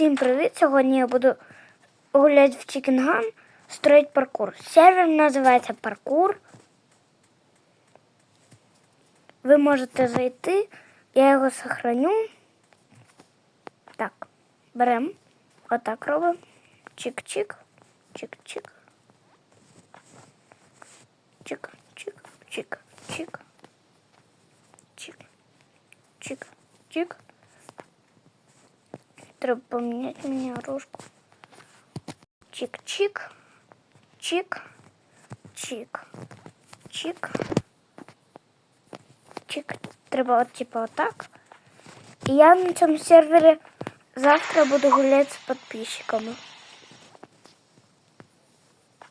Всім привіт! Сьогодні я буду гуляти в Чікінган, строїть паркур. Сервер називається паркур. Ви можете зайти, я його сохраню. Так, беремо. Отак робимо. Чик-чик. Чик-чик. Чик, чик, чик, чик. Чик. Чик, чик. Треба поміняти мені рожку. Чик-чик. Чик. Чик. Чик. Чик. Треба от типа отак. І я на цьому сервері завтра буду гуляти з підписчиками.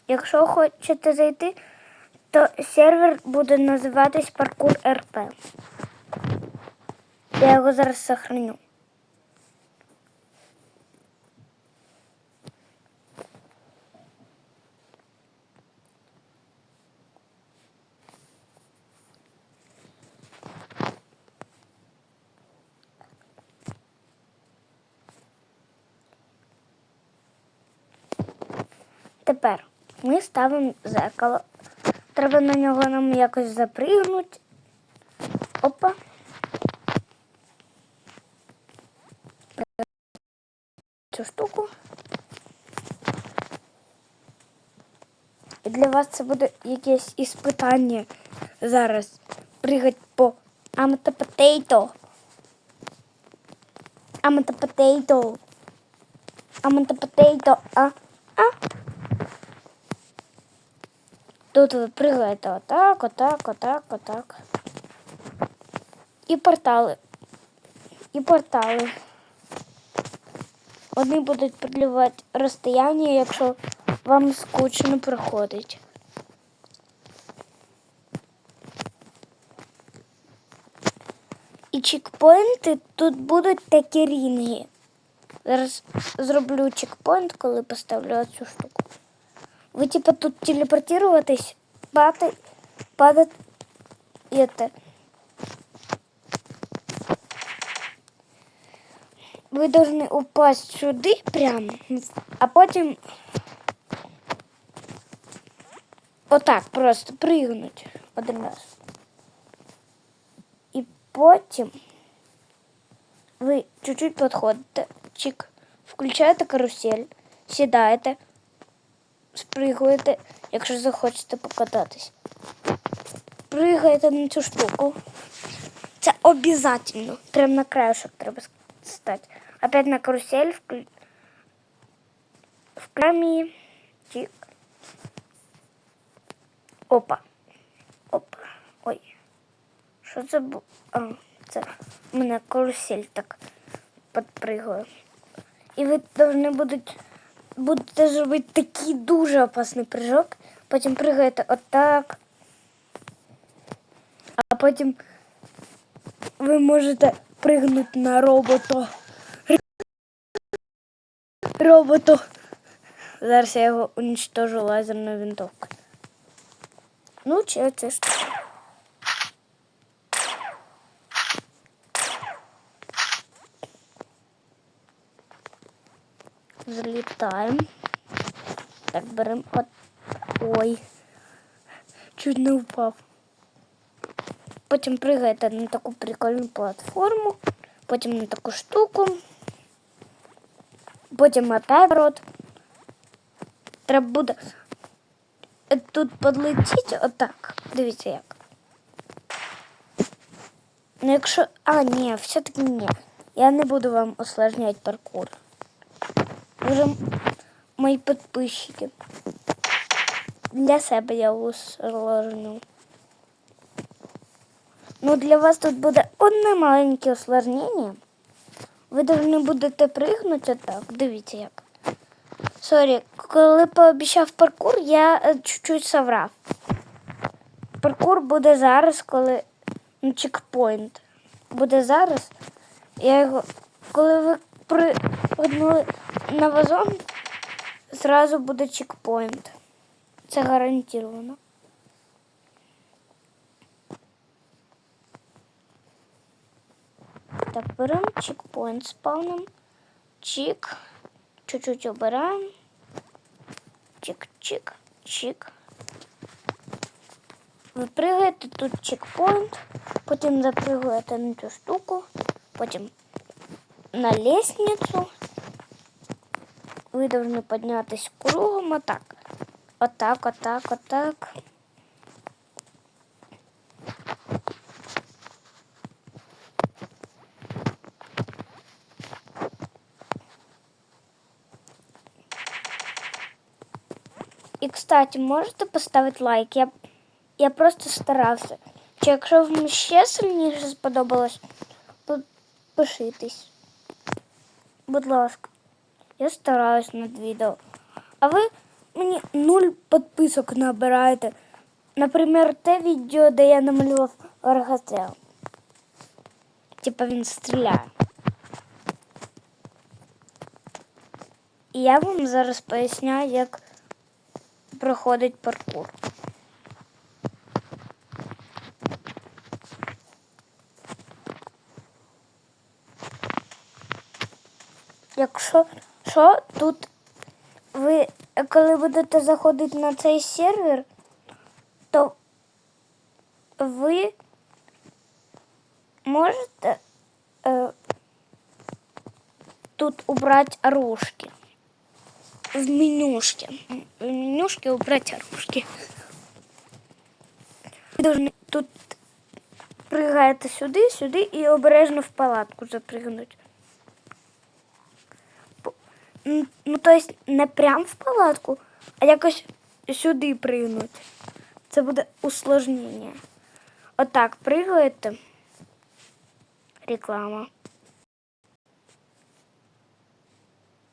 Якщо хочете зайти, то сервер буде називатись Паркур РП. Я його зараз сохраню. Тепер ми ставимо зеркало. Треба на нього нам якось запригнути. Опа. Цю штуку. І для вас це буде якесь іспитання зараз. Пригать по. I'm the potato. А? А? Тут ви пригаєте отак, отак, отак, отак. І портали. І портали. Вони будуть продлівати розстояння, якщо вам скучно проходить. І чекпоінти тут будуть такі рінги. Зараз зроблю чекпоінт, коли поставлю цю штуку. Вы типа тут телепортироватесь, падать, падать это. Ви должны упасть сюди прямо, а потім отак просто пригнуть один раз. І потім ви чуть-чуть підходите, чик, включаєте карусель, сідаєте Спригуєте, якщо захочете покататись. Пригаєте на цю штуку. Це обов'язково. Прямо на краєшок треба стати. Опять на карусель вклю... Вклямі. Чик. Опа. Опа. Ой. Що це було? А, це у мене карусель так підпригує. І ви повинні будуть будете зробити такий дуже опасний прыжок, потім пригаєте отак. А потім ви можете пригнути на роботу. Роботу. Зараз я його уничтожу лазерною винтовкою. Ну, чи це ж. Залітаємо. Так, беремо от. Ой. Чуть не впав. Потім пригаєте на таку прикольну платформу, потім на таку штуку. Потім опять рот. Треба буде тут подлетіти отак. Дивіться як. Ну якщо... А, ні, все-таки ні. Я не буду вам усложняти паркур. Вже мої підписчики. Для себе я усложню. Ну, для вас тут буде одне маленьке усложнення. Ви повинні будете пригнути так. Дивіться як. Сорі, коли пообіцяв паркур, я е, чуть-чуть соврав. Паркур буде зараз, коли ну, чекпоінт. Буде зараз. Я його, коли ви пригнули на вазон, зразу буде чекпоінт. Це гарантовано. Так, беремо чекпоінт спавним. чик. Чуть-чуть обираємо. Чик-чик, чик. Ви пригаєте тут чекпоінт, потім запрыгуєте на цю штуку, потім на лестницю. Ви повинні піднятися кругом отак. Отак, отак, отак. І, кстати, можете поставити лайк? Я, я просто старався. Чи якщо вам ще сильніше сподобалось, підпишитесь. Будь ласка. Я стараюсь над відео. А ви мені нуль підписок набираєте. Наприклад, те відео, де я намалював оргастрел. Типа він стріляє. І я вам зараз поясняю, як проходить паркур. Якщо що, тут ви, коли будете заходити на цей сервер, то ви можете е, тут убрати оружки. В менюшке. В менюшке убрать оружки. Ви должны тут пригаєте сюди, сюди і обережно в палатку запригнуть. Ну, то есть не прям в палатку, а якось сюди пригнуть. Це буде усложнення. Отак пригаєте. Реклама.